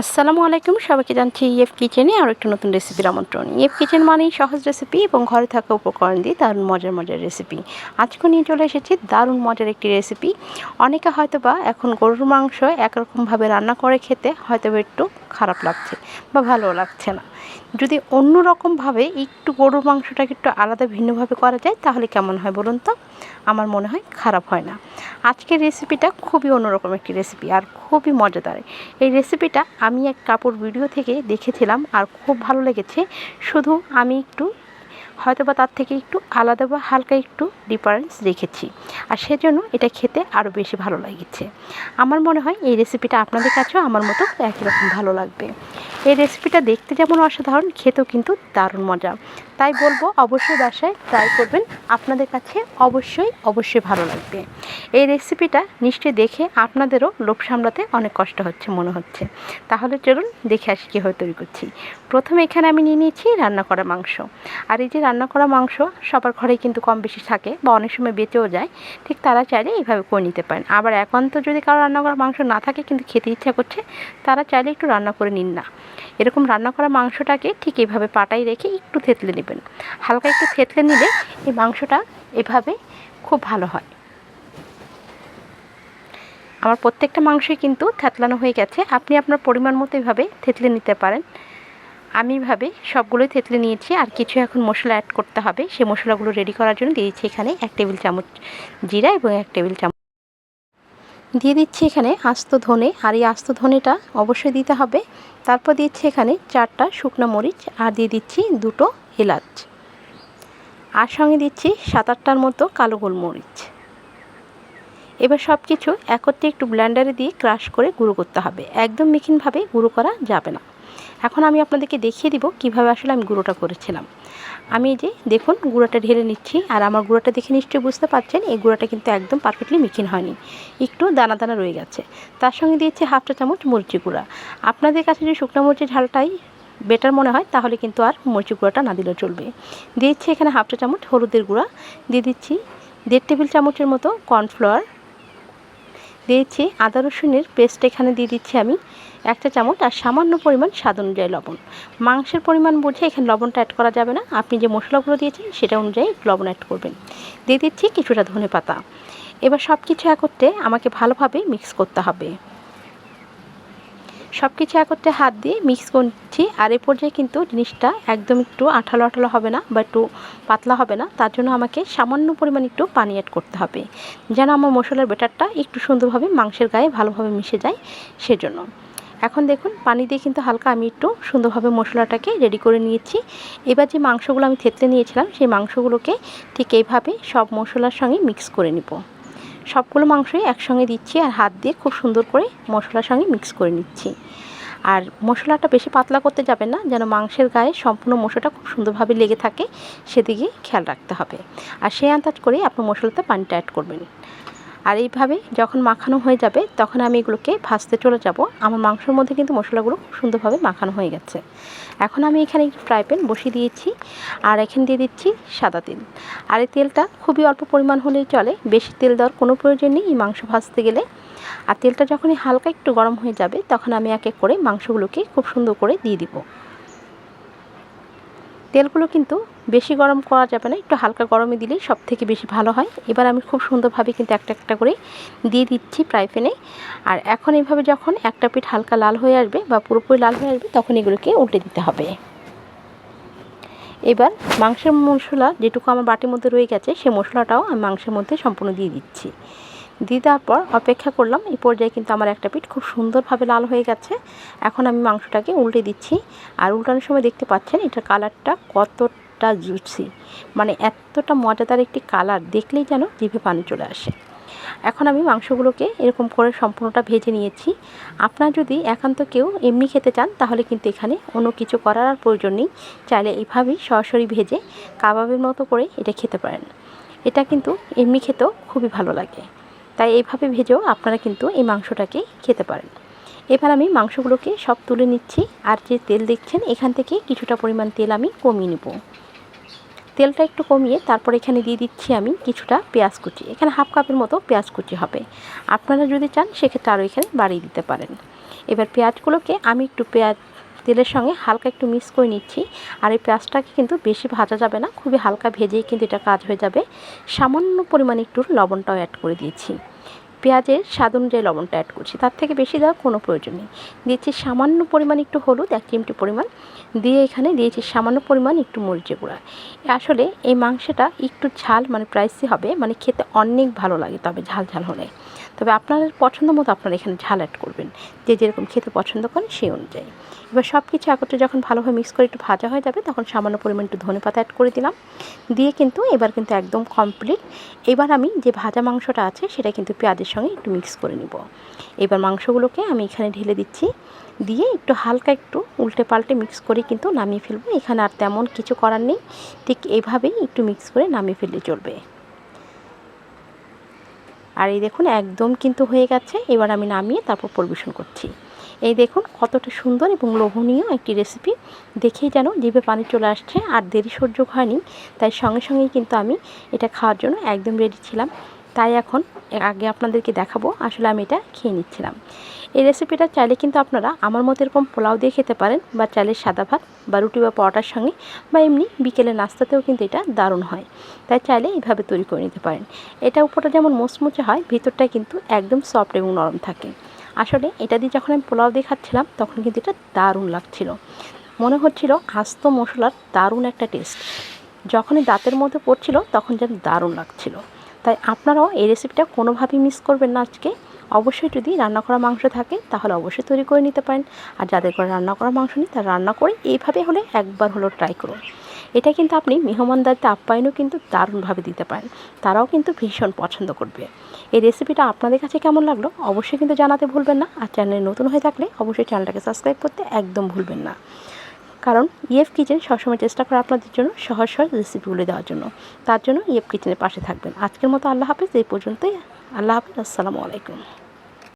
আসসালামু আলাইকুম, সবাইকে জানছি ইএফ কিচেনে আরও একটা নতুন রেসিপির আমন্ত্রণ। ইএফ কিচেন মানেই সহজ রেসিপি এবং ঘরে থাকা উপকরণ দিয়ে দারুণ মজার মজার রেসিপি আজকে নিয়ে চলে এসেছি দারুণ মজার একটি রেসিপি অনেকে হয়তো বা এখন গরুর মাংস একরকমভাবে রান্না করে খেতে হয়তো একটু খারাপ লাগছে বা ভালো লাগছে না। যদি অন্য রকমভাবে একটু গরুর মাংসটাকে একটু আলাদা ভিন্নভাবে করা যায়, তাহলে কেমন হয় বলুন তো? আমার মনে হয় খারাপ হয় না। আজকের রেসিপিটা খুবই অন্যরকম একটি রেসিপি আর খুবই মজাদার। এই রেসিপিটা আমি এক কাপড় ভিডিও থেকে দেখেছিলাম আর খুব ভালো লেগেছে। শুধু আমি একটু হয়তো বা তার থেকে একটু আলাদা বা হালকা একটু ডিফারেন্স রেখেছি আর সেজন্য এটা খেতে আরও বেশি ভালো লাগছে। আমার মনে হয় এই রেসিপিটা আপনাদের কাছেও আমার মতো একই রকম ভালো লাগবে। এই রেসিপিটা দেখতে যেমন অসাধারণ, খেতেও কিন্তু দারুণ মজা। তাই বলব অবশ্যই বাসায় ট্রাই করবেন, আপনাদের কাছে অবশ্যই অবশ্যই ভালো লাগবে। এই রেসিপিটা নিশ্চয়ই দেখে আপনাদেরও লোভ সামলাতে অনেক কষ্ট হচ্ছে, মনে হচ্ছে। তাহলে চলুন দেখে আসি কীভাবে তৈরি করছি। প্রথমে এখানে আমি নিয়ে নিয়েছি রান্না করা মাংস। আর এই যে রান্না করা মাংস সবার ঘরেই কিন্তু কম বেশি থাকে বা অনেক সময় বেঁচেও যায়, ঠিক তারা চাইলে এইভাবে করে নিতে পারেন। আবার একান্ত যদি কারও রান্না করা মাংস না থাকে কিন্তু খেতে ইচ্ছা করছে, তারা চাইলে একটু রান্না করে নিন না। এরকম রান্না করা মাংসটাকে ঠিক এইভাবে পাটাই রেখে একটু থেতলে নেবেন। হালকা একটু থেতলে নিলে এই মাংসটা এভাবে খুব ভালো হয়। আমার প্রত্যেকটা মাংসই কিন্তু থেতলানো হয়ে গেছে। আপনি আপনার পরিমাণ মতো এভাবে থেতলে নিতে পারেন। আমি এভাবে সবগুলোই থেতলে নিয়েছি, আর কিছু এখন মশলা অ্যাড করতে হবে। সেই মশলাগুলো রেডি করার জন্য দিয়েছি এখানে এক টেবিল চামচ জিরা এবং এক টেবিল চামচ দিয়ে দিচ্ছি এখানে আস্ত ধনে, আর এই আস্ত ধনেটা অবশ্যই দিতে হবে। তারপর দিচ্ছি এখানে চারটা শুকনো মরিচ, আর দিয়ে দিচ্ছি দুটো এলাচ। আর সঙ্গে দিচ্ছি সাত আটটার মতো কালো গোলমরিচ। এবার সব কিছু একত্রে একটু ব্ল্যান্ডারে দিয়ে ক্রাশ করে গুঁড়ো করতে হবে। একদম মিখিনভাবে গুঁড়ো করা যাবে না। এখন আমি আপনাদেরকে দেখিয়ে দিব কীভাবে আসলে আমি গুঁড়োটা করেছিলাম। আমি যে দেখুন গুঁড়োটা ঢেলে নিচ্ছি আর আমার গুঁড়োটা দেখে নিশ্চয়ই বুঝতে পারছেন, এই গুঁড়োটা কিন্তু একদম পারফেক্টলি মিখিন হয়নি। একটু দানা দানা রয়ে গেছে। তার সঙ্গে দিয়েছি হাফটা চামচ মরিচি গুঁড়া। আপনাদের কাছে যদি শুকনো মরিচের ঝালটাই বেটার মনে হয়, তাহলে কিন্তু আর মরিচি গুঁড়োটা না দিলেও চলবে। দিয়েছি এখানে হাফটা চামচ হলুদের গুঁড়া। দিয়ে দিচ্ছি দেড় টেবিল চামচের মতো কর্নফ্লাওয়ার দিয়েছি আদা রসুনের পেস্ট এখানে দিয়ে দিচ্ছি আমি। একটা চামচ আর সামান্য পরিমাণ স্বাদ অনুযায়ী লবণ। মাংসের পরিমাণ বুঝে এখানে লবণটা অ্যাড করা যাবে না। আপনি যে মশলাগুলো দিয়েছেন সেটা অনুযায়ী লবণ অ্যাড করবেন। দিয়ে দিচ্ছি কিছুটা ধনে পাতা। এবার সব কিছু একত্রে আমাকে ভালোভাবে মিক্স করতে হবে। সব কিছু একত্রে হাত দিয়ে মিক্স করছি। আর এ পর্যায়ে কিন্তু জিনিসটা একদম একটু আঠালো আঠালো হবে না বা একটু পাতলা হবে না। তার জন্য আমাকে সামান্য পরিমাণ একটু পানি অ্যাড করতে হবে। যেন আমার মশলার বেটারটা একটু সুন্দরভাবে মাংসের গায়ে ভালোভাবে মিশে যায় সেজন্য। এখন দেখুন, পানি দিয়ে কিন্তু হালকা আমি একটু সুন্দরভাবে মশলাটাকে রেডি করে নিয়েছি। এবার যে মাংসগুলো আমি থেতলে নিয়েছিলাম, সেই মাংসগুলোকে ঠিক এইভাবে সব মশলার সঙ্গে মিক্স করে নিব। সবগুলো মাংসই একসঙ্গে দিচ্ছি আর হাত দিয়ে খুব সুন্দর করে মশলার সঙ্গে মিক্স করে নিচ্ছি। আর মশলাটা বেশি পাতলা করতে যাবেন না, যেন মাংসের গায়ে সম্পূর্ণ মশলাটা খুব সুন্দরভাবে লেগে থাকে, সেদিকে খেয়াল রাখতে হবে। আর সেই আন্দাজ করেই আপনি মশলাতে পানিটা অ্যাড করবেন। আর এইভাবে যখন মাখানো হয়ে যাবে, তখন আমি এগুলোকে ভাজতে চলে যাব। আমার মাংসের মধ্যে কিন্তু মশলাগুলো খুব সুন্দরভাবে মাখানো হয়ে গেছে। এখন আমি এখানে ফ্রাই প্যান বসিয়ে দিয়েছি আর এখানে দিয়ে দিচ্ছি সাদা তেল। আর এই তেলটা খুবই অল্প পরিমাণ হলেই চলে, বেশি তেল দেওয়ার কোনো প্রয়োজন নেই এই মাংস ভাজতে গেলে। আর তেলটা যখনই হালকা একটু গরম হয়ে যাবে, তখন আমি এক এক করে মাংসগুলোকে খুব সুন্দর করে দিয়ে দিব। তেলগুলো কিন্তু বেশি গরম করা যাবে না, একটু হালকা গরমে দিলেই সব থেকে বেশি ভালো হয়। এবার আমি খুব সুন্দরভাবে কিন্তু একটা একটা করে দিয়ে দিচ্ছি ফ্রাই প্যানে আর এখন এইভাবে যখন একটা পিঠ হালকা লাল হয়ে আসবে বা পুরোপুরি লাল হয়ে আসবে, তখন এগুলোকে উল্টে দিতে হবে। এবার মাংসের মশলা যেটুকু আমার বাটির মধ্যে রয়ে গেছে সেই মশলাটাও আমি মাংসের মধ্যে সম্পূর্ণ দিয়ে দিচ্ছি। দিয়ে দেওয়ার পর অপেক্ষা করলাম, এই পর্যায়ে কিন্তু আমার একটা পিঠ খুব সুন্দরভাবে লাল হয়ে গেছে। এখন আমি মাংসটাকে উল্টে দিচ্ছি। আর উল্টানোর সময় দেখতে পাচ্ছেন, এটার কালারটা কতটা জুসি মানে এতটা মজাদার একটি কালার দেখলেই যেন জিভে পানি চলে আসে। এখন আমি মাংসগুলোকে এরকম করে সম্পূর্ণটা ভেজে নিয়েছি। আপনার যদি একান্ত কেউ এমনি খেতে চান, তাহলে কিন্তু এখানে অন্য কিছু করার আর প্রয়োজন নেই। চাইলে এইভাবেই সরাসরি ভেজে কাবাবের মতো করে এটা খেতে পারেন। এটা কিন্তু এমনি খেতেও খুবই ভালো লাগে। তাই এইভাবে ভেজেও আপনারা কিন্তু এই মাংসটাকে খেতে পারেন। এবার আমি মাংসগুলোকে সব তুলে নিচ্ছি। আর যে তেল দেখছেন, এখান থেকে কিছুটা পরিমাণ তেল আমি কমিয়ে নেব। তেলটা একটু কমিয়ে তারপর এখানে দিয়ে দিচ্ছি আমি কিছুটা পেঁয়াজ কুচি। এখানে হাফ কাপের মতো পেঁয়াজ কুচি হবে। আপনারা যদি চান, সেক্ষেত্রে আরও এখানে বাড়িয়ে দিতে পারেন। এবার পেঁয়াজগুলোকে আমি একটু পেঁয়াজ তেলের সঙ্গে হালকা একটু মিক্স করে নিচ্ছি। আর এই পেঁয়াজটাকে কিন্তু বেশি ভাজা যাবে না, খুবই হালকা ভেজেই কিন্তু এটা কাজ হয়ে যাবে। সামান্য পরিমাণে একটু লবণটাও অ্যাড করে দিয়েছি। পেঁয়াজের স্বাদ অনুযায়ী লবণটা অ্যাড করছি। তার থেকে বেশি দেওয়ার কোনো প্রয়োজন নেই। দিয়েছি সামান্য পরিমাণ একটু হলুদ, এক চিমটি পরিমাণ। দিয়ে এখানে দিয়েছি সামান্য পরিমাণ একটু মরিচে গুঁড়া। আসলে এই মাংসটা একটু ঝাল মানে প্রাইসি হবে মানে খেতে অনেক ভালো লাগে তবে ঝাল ঝাল হলে। তবে আপনাদের পছন্দ মতো আপনারা এখানে ঝাল অ্যাড করবেন। যে যেরকম খেতে পছন্দ করেন সেই অনুযায়ী। এবার সব কিছু একত্রে যখন ভালোভাবে মিক্স করে একটু ভাজা হয়ে যাবে, তখন সামান্য পরিমাণ একটু ধনে পাতা অ্যাড করে দিলাম। দিয়ে কিন্তু এবার কিন্তু একদম কমপ্লিট এবার আমি যে ভাজা মাংসটা আছে, সেটা কিন্তু পেঁয়াজের সঙ্গে একটু মিক্স করে নিব। এবার মাংসগুলোকে আমি এখানে ঢেলে দিচ্ছি। দিয়ে একটু হালকা একটু উল্টে পাল্টে মিক্স করে কিন্তু নামিয়ে ফেলব। এখানে আর তেমন কিছু করার নেই। ঠিক এভাবেই একটু মিক্স করে নামিয়ে ফেললে চলবে। আর এই দেখুন, একদম কিন্তু হয়ে গেছে। এবার আমি নামিয়ে তারপর পরিবেশন করছি। এই দেখুন, কতটা সুন্দর এবং লোভনীয় একটি রেসিপি দেখেই যেন জিভে পানি চলে আসছে, আর দেরি সহ্য হয়নি। তাই সঙ্গে সঙ্গেই কিন্তু আমি এটা খাওয়ার জন্য একদম রেডি ছিলাম। তাই এখন আগে আপনাদেরকে দেখাবো। আসলে আমি এটা খেয়ে নিচ্ছিলাম। এই রেসিপিটা চাইলে কিন্তু আপনারা আমার মতো এরকম পোলাও দিয়ে খেতে পারেন বা চাইলে সাদা ভাত বা রুটি বা পরোটার সঙ্গে বা এমনি বিকেলে নাস্তাতেও কিন্তু এটা দারুণ হয়। তাই চাইলে এইভাবে তৈরি করে নিতে পারেন। এটা উপরটা যেমন মোচমুচে হয়, ভিতরটা কিন্তু একদম সফট এবং নরম থাকে। আসলে এটা দিয়ে যখন আমি পোলাও দিয়ে খাচ্ছিলাম, তখন কিন্তু এটা দারুণ লাগছিল। মনে হচ্ছিল আস্ত মশলার দারুণ একটা টেস্ট যখনই দাঁতের মধ্যে পড়ছিল, তখন যেন দারুণ লাগছিল। তাই আপনারাও এই রেসিপিটা কোনোভাবেই মিস করবেন না আজকে। অবশ্যই যদি রান্না করা মাংস থাকে, তাহলে অবশ্যই তৈরি করে নিতে পারেন। আর যাদের করে রান্না করা মাংস নেই, তারা রান্না করে এইভাবে হলে একবার হলো ট্রাই করুন। এটা কিন্তু আপনি মেহমানদারিতে আপ্যায়নও কিন্তু দারুণভাবে দিতে পারেন। তারাও কিন্তু ভীষণ পছন্দ করবে। এই রেসিপিটা আপনাদের কাছে কেমন লাগল, অবশ্যই কিন্তু জানাতে ভুলবেন না। আর চ্যানেলে নতুন হয়ে থাকলে অবশ্যই চ্যানেলটাকে সাবস্ক্রাইব করতে একদম ভুলবেন না। কারণ ইএফ কিচেন সবসময় চেষ্টা করে আপনাদের জন্য সহজ সহজ রেসিপিগুলো দেওয়ার জন্য। তার জন্য ইএফ কিচেনের পাশে থাকবেন। আজকের মতো আল্লাহ হাফেজ, এই পর্যন্তই। আল্লাহ হাফেজ, আসসালামু আলাইকুম।